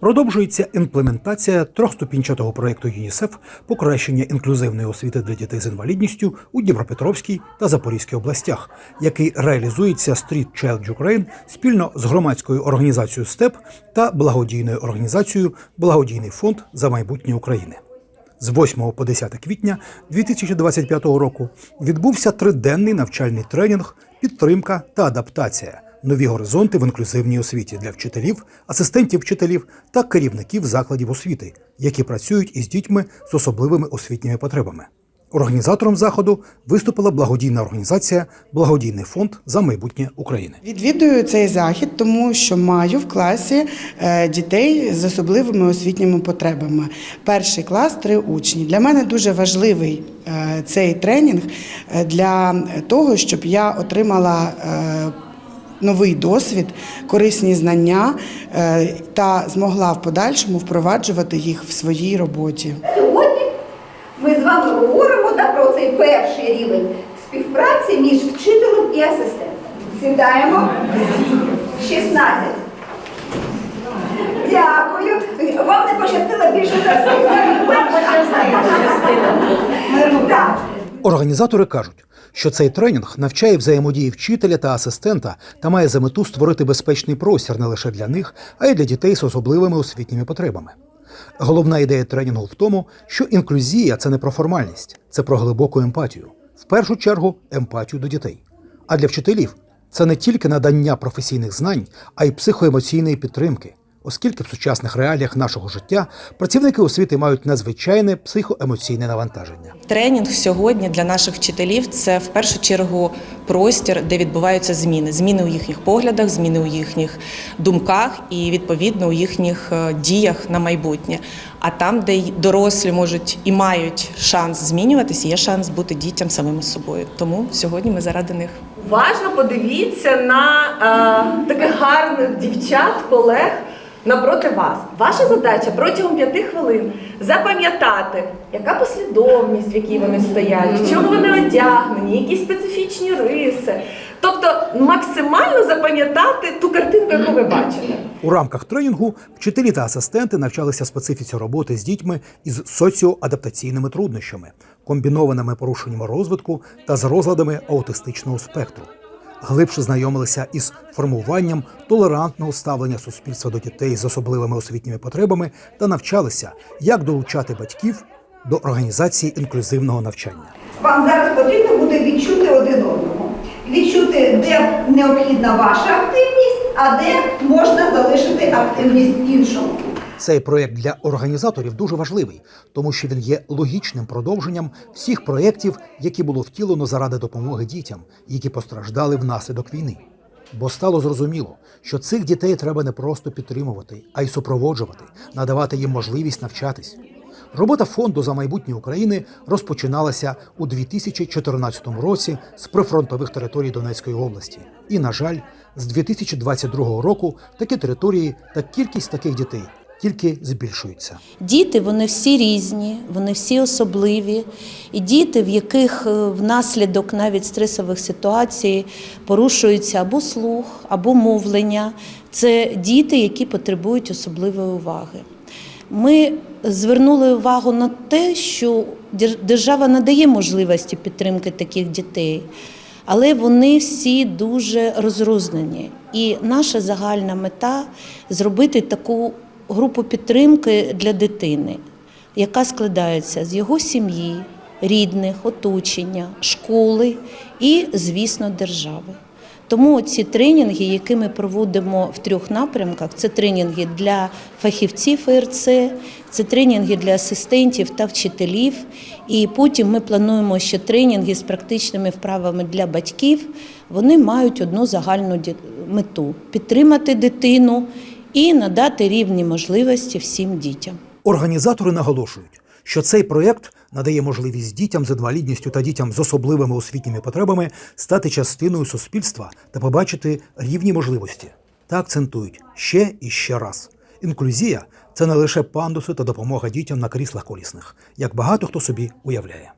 Продовжується імплементація трьохступінчатого проєкту ЮНІСЕФ покращення інклюзивної освіти для дітей з інвалідністю у Дніпропетровській та Запорізькій областях, який реалізується Street Child Ukraine спільно з громадською організацією СТЕП та благодійною організацією Благодійний фонд за майбутнє України. З 8 по 10 квітня 2025 року відбувся триденний навчальний тренінг Підтримка та адаптація. Нові горизонти в інклюзивній освіті для вчителів, асистентів вчителів та керівників закладів освіти, які працюють із дітьми з особливими освітніми потребами. Організатором заходу виступила благодійна організація Благодійний фонд за майбутнє України. Відвідую цей захід, тому що маю в класі е, дітей з особливими освітніми потребами. Перший клас три учні. Для мене дуже важливий е, цей тренінг е, для того, щоб я отримала. Новий досвід, корисні знання е, та змогла в подальшому впроваджувати їх в своїй роботі. Сьогодні ми з вами говоримо да, про цей перший рівень співпраці між вчителем і асистентом. Сідаємо. 16. Дякую. Вам не пощастило більше за всіх. Організатори кажуть, що цей тренінг навчає взаємодії вчителя та асистента та має за мету створити безпечний простір не лише для них, а й для дітей з особливими освітніми потребами. Головна ідея тренінгу в тому, що інклюзія це не про формальність, це про глибоку емпатію. В першу чергу емпатію до дітей. А для вчителів це не тільки надання професійних знань, а й психоемоційної підтримки, оскільки в сучасних реаліях нашого життя працівники освіти мають надзвичайне психоемоційне навантаження. Тренінг сьогодні для наших вчителів це в першу чергу простір, де відбуваються зміни. Зміни у їхніх поглядах, зміни у їхніх думках і відповідно у їхніх е, діях на майбутнє. А там, де й дорослі можуть і мають шанс змінюватися, є шанс бути дітям самими собою. Тому сьогодні ми заради них. Уважно подивіться на е, таких гарних дівчат, колег напроти вас. Ваша задача протягом п'яти хвилин запам'ятати, яка послідовність, в якій вони стоять, в чому вони одягнені, які специфічні риси. Тобто максимально запам'ятати ту картинку, яку ви бачите. У рамках тренінгу вчителі та асистенти навчалися специфіці роботи з дітьми із соціоадаптаційними труднощами, комбінованими порушеннями розвитку та з розладами аутистичного спектру. Глибше знайомилися із формуванням толерантного ставлення суспільства до дітей з особливими освітніми потребами та навчалися, як долучати батьків до організації інклюзивного навчання. Вам зараз потрібно буде відчути один одного. Відчути, де необхідна ваша активність, а де можна залишити активність іншому. Цей проєкт для організаторів дуже важливий, тому що він є логічним продовженням всіх проєктів, які було втілено заради допомоги дітям, які постраждали внаслідок війни. Бо стало зрозуміло, що цих дітей треба не просто підтримувати, а й супроводжувати, надавати їм можливість навчатись. Робота фонду за майбутнє України розпочиналася у 2014 році з прифронтових територій Донецької області. І, на жаль, з 2022 року такі території та кількість таких дітей тільки збільшуються. Діти вони всі різні, вони всі особливі. І діти, в яких е, внаслідок навіть стресових ситуацій порушується або слух, або мовлення, це діти, які потребують особливої уваги. Ми звернули увагу на те, що держава надає можливості підтримки таких дітей, але вони всі дуже розрознені. І наша загальна мета зробити таку групу підтримки для дитини, яка складається з його сім'ї, рідних, оточення, школи і, звісно, держави. Тому ці тренінги, які ми проводимо в трьох напрямках, це тренінги для фахівців ФРЦ, це тренінги для асистентів та вчителів. І потім ми плануємо ще тренінги з практичними вправами для батьків. Вони мають одну загальну мету підтримати дитину і надати рівні можливості всім дітям. Організатори наголошують, що цей проєкт надає можливість дітям з інвалідністю та дітям з особливими освітніми потребами стати частиною суспільства та побачити рівні можливості. Та акцентують ще і ще раз. Інклюзія це не лише пандуси та допомога дітям на кріслах колісних, як багато хто собі уявляє.